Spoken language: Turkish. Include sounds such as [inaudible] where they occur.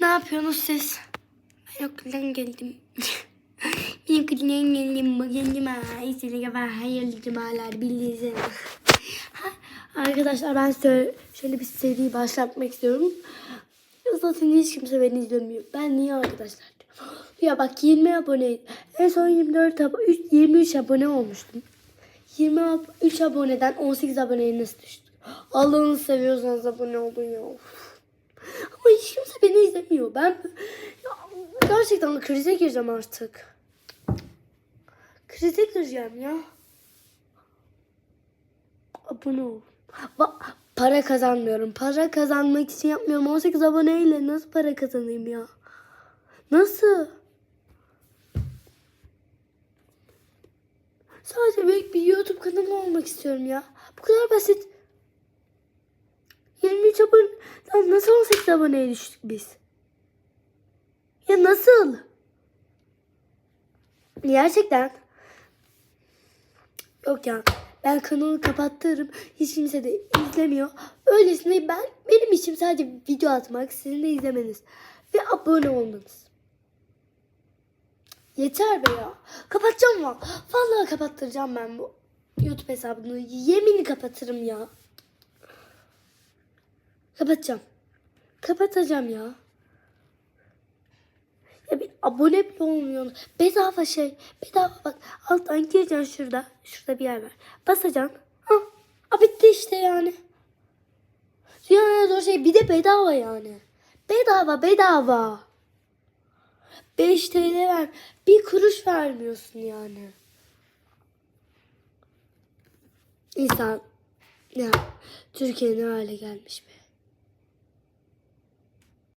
Ne yapıyorsunuz siz? Ben okuldan geldim. [laughs] ben okuldan geldim. Bugün. İstediğine ben hayırlı cumalar bildiğiniz Arkadaşlar ben şöyle bir seri başlatmak istiyorum. Zaten hiç kimse beni izlemiyor. Ben niye arkadaşlar? [gasps] Ya bak 20 abone. En son 24 abo 23 abone olmuştum. 23 aboneden 18 aboneye nasıl düştü? Allah'ını seviyorsanız abone olun ya. Ama hiç kimse beni izlemiyor. Ben ya, gerçekten krize gireceğim artık. Krize gireceğim ya. Abone ol. Ba- para kazanmıyorum. Para kazanmak için yapmıyorum. 18 aboneyle nasıl para kazanayım ya? Nasıl? Sadece büyük bir YouTube kanalı olmak istiyorum ya. Bu kadar basit. 23 abone. Nasıl 18 aboneye düştük biz? Ya nasıl? Gerçekten. Yok ya. Ben kanalı kapattırırım. Hiç kimse de izlemiyor. Öylesine ben benim işim sadece video atmak, sizin de izlemeniz ve abone olmanız. Yeter be ya. Kapatacağım mı? Vallahi kapattıracağım ben bu YouTube hesabını. Yemin kapatırım ya. Kapatacağım. Kapatacağım ya. Ya bir abone bile olmuyor. Bedava şey. Bedava bak. Alttan gireceksin şurada. Şurada bir yer var. Basacaksın. Ha. A bitti işte yani. Dünyanın zor şey bir de bedava yani. Bedava bedava. 5 TL ver. Bir kuruş vermiyorsun yani. İnsan ya Türkiye ne hale gelmiş be.